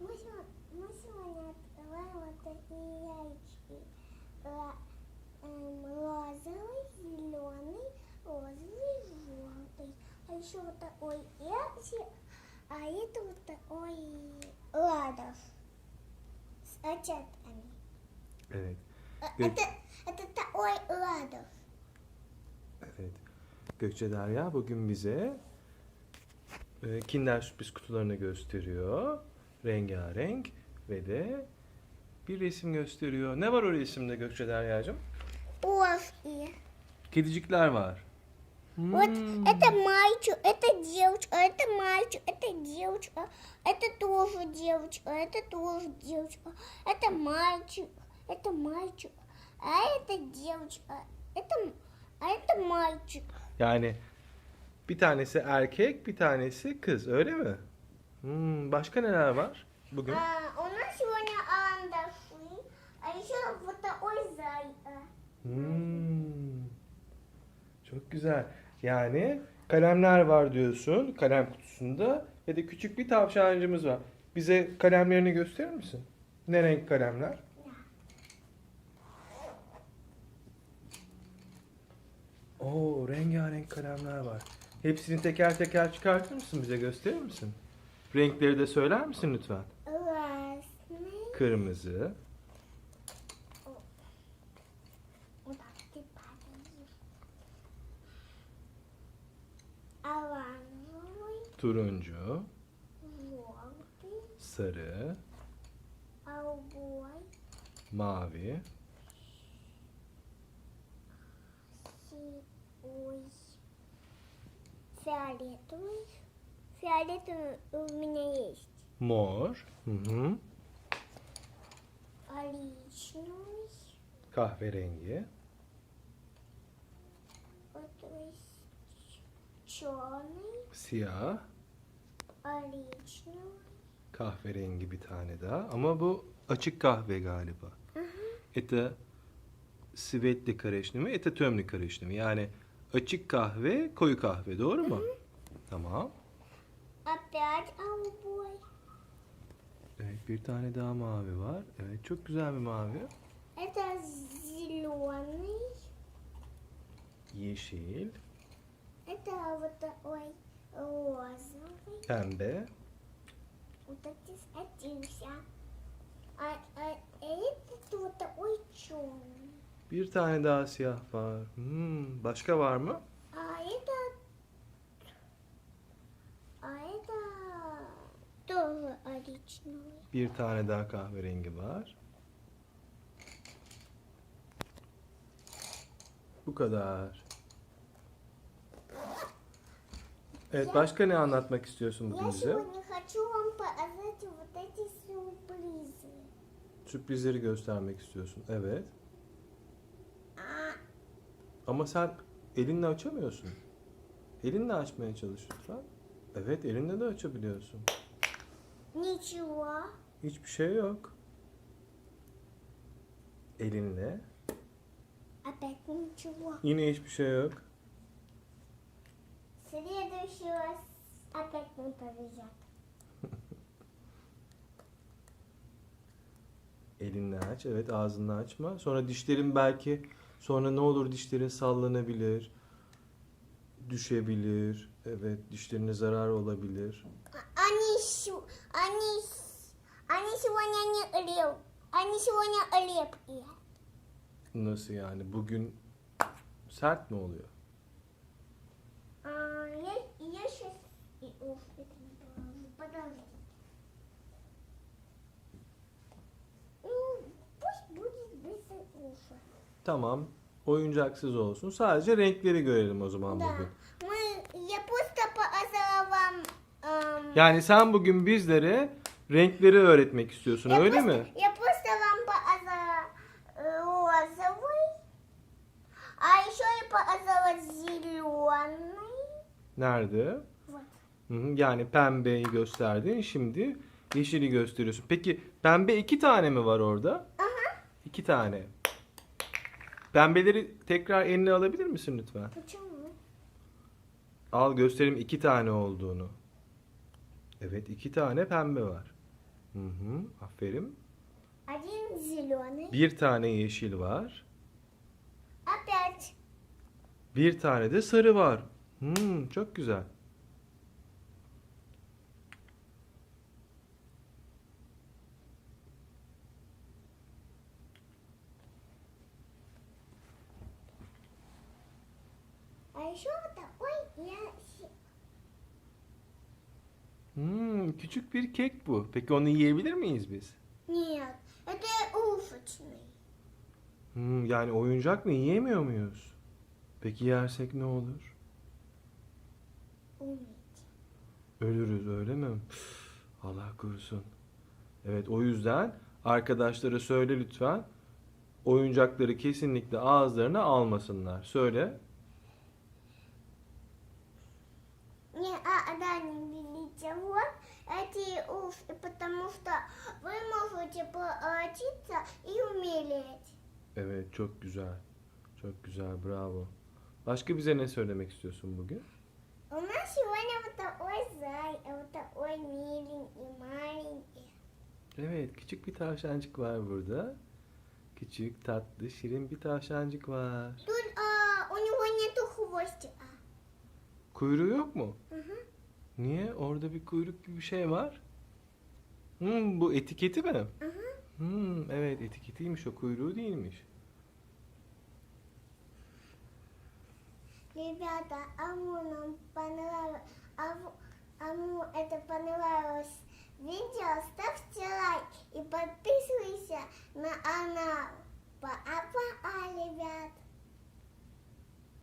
Можно, можно открываем вот такие яички. Ла- эм, Розовый, зеленый, розовый, желтый. А еще вот такой ящик, а это вот такой ладов с очатками. Evet. Э, Гö- Это, это такой ладов. Evet. Gökçe Derya bugün bize e, Kinder sürpriz kutularını gösteriyor. Rengarenk ve de bir resim gösteriyor. Ne var o resimde Gökçe Derya'cığım? Овки. Kedicikler var. Вот Hmm. это мальчик, это девочка, это мальчик, это девочка, это тоже девочка, это тоже девочка, это мальчик, это мальчик, а это девочка, это, а это мальчик. Yani bir tanesi erkek, bir tanesi kız, öyle mi? Hmm, başka neler var bugün? А, у нас сегодня андаши, а еще вот такой зайка. Hmm. Çok güzel. Yani kalemler var diyorsun kalem kutusunda ve de küçük bir tavşancımız var. Bize kalemlerini gösterir misin? Ne renk kalemler? Oo, rengarenk kalemler var. Hepsini teker teker çıkartır mısın bize gösterir misin? Renkleri de söyler misin lütfen? Красный, Kırmızı, вот так ты падаешь. Оранжевый, turuncu, желтый, sarı, голубой, mavi, синий, Fiolet u, u mnie jest. Mor. Hı hı. Aliczność. Kahverengi. O to jest czony. Siyah. Aliczność. Kahverengi bir tane daha. Ama bu açık kahve galiba. Hı hı. Karışımı, ete tömli karışımı. Yani açık kahve, koyu kahve. Doğru mu? Hı hı. Tamam. Опять голубой. Evet, bir tane daha mavi var. Evet, çok güzel bir mavi. Это зеленый. Yeşil, Это вот такой розовый. pembe, Вот эти садимся. А, а это вот такой черный. bir tane daha siyah var. Hmm, başka var mı? Bir tane daha kahverengi var. Bu kadar. Evet başka ne anlatmak istiyorsun bugün bize? Sürprizleri göstermek istiyorsun. Evet. Ama sen elinle açamıyorsun. Elinle açmaya çalış lütfen. Evet elinle de açabiliyorsun. ничего. Hiçbir şey yok. Elinle. Опять ничего. Yine hiçbir şey yok. Следующий раз опять не повезет. Elinle aç. Evet ağzını açma. Sonra dişlerin belki sonra ne olur dişlerin sallanabilir. düşebilir. Evet, dişlerine zarar olabilir. Anne şu, anne, anne şu bana ne arıyor? Anne şu bana. Nasıl yani? Bugün sert mi oluyor? Tamam. Oyuncaksız olsun. Sadece renkleri görelim o zaman bugün. Yani sen bugün bizlere renkleri öğretmek istiyorsun я öyle просто- mi? Я просто вам показала э, розовый, а еще я показала зеленый. Nerede? Вот. Hı hı, Yani pembeyi gösterdin. Şimdi yeşili gösteriyorsun. Peki pembe iki tane mi var orada? Ага. İki tane. Pembeleri tekrar eline alabilir misin lütfen? Почему? Al göstereyim iki tane olduğunu. Evet iki tane pembe var. Hı hı, aferin. Один зеленый. Bir tane yeşil var. Опять. Bir tane de sarı var. Hmm, çok güzel. А еще такой Hmm, küçük bir kek bu. Peki onu yiyebilir miyiz biz? Нет, это уфочный. Hmm, yani oyuncak mı yiyemiyor muyuz? Peki yersek ne olur? Умеете. Ölürüz öyle mi? Üf, Allah korusun. Evet o yüzden arkadaşlara söyle lütfen. Oyuncakları kesinlikle ağızlarına almasınlar. Söyle. Не, а, да, не берите вот эти уф, потому что вы можете поочиться и умереть. Evet çok güzel. Çok güzel bravo. Başka bize ne söylemek istiyorsun bugün? У нас сегодня вот такой зай, а вот такой миленький, маленький. Evet küçük bir tavşancık var burada. Küçük tatlı şirin bir tavşancık var. Тут а, у него нету хвостика. Kuyruğu yok mu? Мгм. Niye? Orada bir kuyruk gibi bir şey var. Hmm, bu etiketi mi? Hı hı. Hmm, evet etiketiymiş o kuyruğu değilmiş. Biber de amına